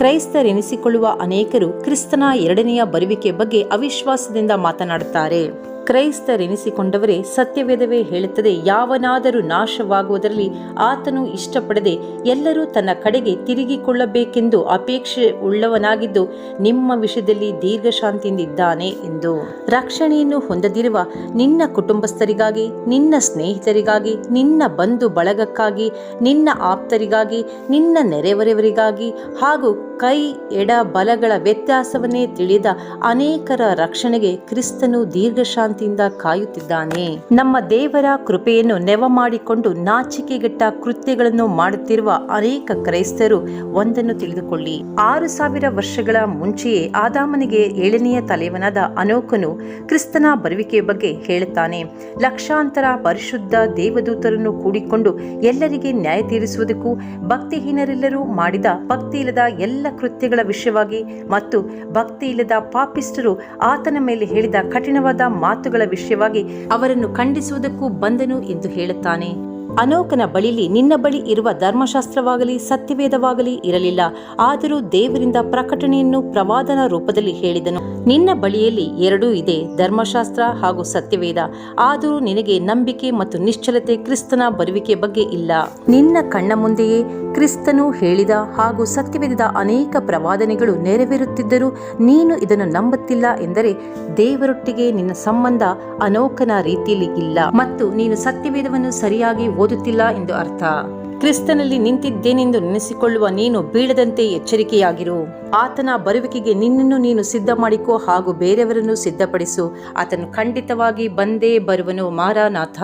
ಕ್ರೈಸ್ತರೆನಿಸಿಕೊಳ್ಳುವ ಅನೇಕರು ಕ್ರಿಸ್ತನ ಎರಡನೆಯ ಬರುವಿಕೆ ಬಗ್ಗೆ ಅವಿಶ್ವಾಸದಿಂದ ಮಾತನಾಡುತ್ತಾರೆ. ಕ್ರೈಸ್ತರೆನಿಸಿಕೊಂಡವರೇ ಸತ್ಯವೇದವೇ ಹೇಳುತ್ತದೆ, ಯಾವನಾದರೂ ನಾಶವಾಗುವುದರಲ್ಲಿ ಆತನು ಇಷ್ಟಪಡದೆ ಎಲ್ಲರೂ ತನ್ನ ಕಡೆಗೆ ತಿರುಗಿಕೊಳ್ಳಬೇಕೆಂದು ಅಪೇಕ್ಷೆ ಉಳ್ಳವನಾಗಿದ್ದು ನಿಮ್ಮ ವಿಷಯದಲ್ಲಿ ದೀರ್ಘಶಾಂತಿಯಿಂದಿದ್ದಾನೆ ಎಂದು. ರಕ್ಷಣೆಯನ್ನು ಹೊಂದದಿರುವ ನಿನ್ನ ಕುಟುಂಬಸ್ಥರಿಗಾಗಿ, ನಿನ್ನ ಸ್ನೇಹಿತರಿಗಾಗಿ, ನಿನ್ನ ಬಂಧು ಬಳಗಕ್ಕಾಗಿ, ನಿನ್ನ ಆಪ್ತರಿಗಾಗಿ, ನಿನ್ನ ನೆರೆಹೊರೆಯವರಿಗಾಗಿ ಹಾಗೂ ಕೈ, ಎಡ, ಬಲಗಳ ವ್ಯತ್ಯಾಸವನ್ನೇ ತಿಳಿದ ಅನೇಕರ ರಕ್ಷಣೆಗೆ ಕ್ರಿಸ್ತನು ದೀರ್ಘಶಾಂತಿಯಿಂದ ಕಾಯುತ್ತಿದ್ದಾನೆ. ನಮ್ಮ ದೇವರ ಕೃಪೆಯನ್ನು ನೆವ ಮಾಡಿಕೊಂಡು ನಾಚಿಕೆಗೆಟ್ಟ ಕೃತ್ಯಗಳನ್ನು ಮಾಡುತ್ತಿರುವ ಅನೇಕ ಕ್ರೈಸ್ತರು ಒಂದನ್ನು ತಿಳಿದುಕೊಳ್ಳಿ. ಆರು ಸಾವಿರ ವರ್ಷಗಳ ಮುಂಚೆಯೇ ಆದಾಮನಿಗೆ ಏಳನೆಯ ತಲೆವನಾದ ಅನೋಕನು ಕ್ರಿಸ್ತನ ಬರುವಿಕೆಯ ಬಗ್ಗೆ ಹೇಳುತ್ತಾನೆ. ಲಕ್ಷಾಂತರ ಪರಿಶುದ್ಧ ದೇವದೂತರನ್ನು ಕೂಡಿಕೊಂಡು ಎಲ್ಲರಿಗೆ ನ್ಯಾಯ ತೀರಿಸುವುದಕ್ಕೂ ಭಕ್ತಿಹೀನರೆಲ್ಲರೂ ಮಾಡಿದ ಭಕ್ತಿ ಇಲ್ಲದ ಎಲ್ಲ ಕೃತ್ಯಗಳ ವಿಷಯವಾಗಿ ಮತ್ತು ಭಕ್ತಿ ಇಲ್ಲದ ಪಾಪಿಸ್ಟರು ಆತನ ಮೇಲೆ ಹೇಳಿದ ಕಠಿಣವಾದ ಮಾತುಗಳ ವಿಷಯವಾಗಿ ಅವರನ್ನು ಖಂಡಿಸುವುದಕ್ಕೂ ಬಂದನು ಎಂದು ಹೇಳುತ್ತಾನೆ. ಅನೋಕನ ಬಳಿಲಿ ನಿನ್ನ ಬಳಿ ಇರುವ ಧರ್ಮಶಾಸ್ತ್ರವಾಗಲಿ ಸತ್ಯವೇದವಾಗಲಿ ಇರಲಿಲ್ಲ. ಆದರೂ ದೇವರಿಂದ ಪ್ರಕಟಣೆಯನ್ನು ಪ್ರವಾದನ ರೂಪದಲ್ಲಿ ಹೇಳಿದನು. ನಿನ್ನ ಬಳಿಯಲ್ಲಿ ಎರಡೂ ಇದೆ, ಧರ್ಮಶಾಸ್ತ್ರ ಹಾಗೂ ಸತ್ಯವೇದ. ಆದರೂ ನಿನಗೆ ನಂಬಿಕೆ ಮತ್ತು ನಿಶ್ಚಲತೆ ಕ್ರಿಸ್ತನ ಬರುವಿಕೆ ಬಗ್ಗೆ ಇಲ್ಲ. ನಿನ್ನ ಕಣ್ಣ ಮುಂದೆಯೇ ಕ್ರಿಸ್ತನು ಹೇಳಿದ ಹಾಗೂ ಸತ್ಯವೇದದ ಅನೇಕ ಪ್ರವಾದನೆಗಳು ನೆರವೇರುತ್ತಿದ್ದರೂ ನೀನು ಇದನ್ನು ನಂಬುತ್ತಿಲ್ಲ ಎಂದರೆ ದೇವರೊಟ್ಟಿಗೆ ನಿನ್ನ ಸಂಬಂಧ ಅನೋಕನ ರೀತಿಯಲ್ಲಿ ಇಲ್ಲ. ಮತ್ತು ನೀನು ಸತ್ಯವೇದವನ್ನು ಸರಿಯಾಗಿ ಓದುತ್ತಿಲ್ಲ ಎಂದು ಅರ್ಥ. ಕ್ರಿಸ್ತನಲ್ಲಿ ನಿಂತಿದ್ದೇನೆಂದು ನೆನೆಸಿಕೊಳ್ಳುವ ನೀನು ಬೀಳದಂತೆ ಎಚ್ಚರಿಕೆಯಾಗಿರು. ಆತನ ಬರುವಿಕೆಗೆ ನಿನ್ನನ್ನು ನೀನು ಸಿದ್ಧ ಮಾಡಿಕೋ ಹಾಗೂ ಬೇರೆಯವರನ್ನು ಸಿದ್ಧಪಡಿಸು. ಆತನು ಖಂಡಿತವಾಗಿ ಬಂದೇ ಬರುವನು ಮಾರಾನಾಥ.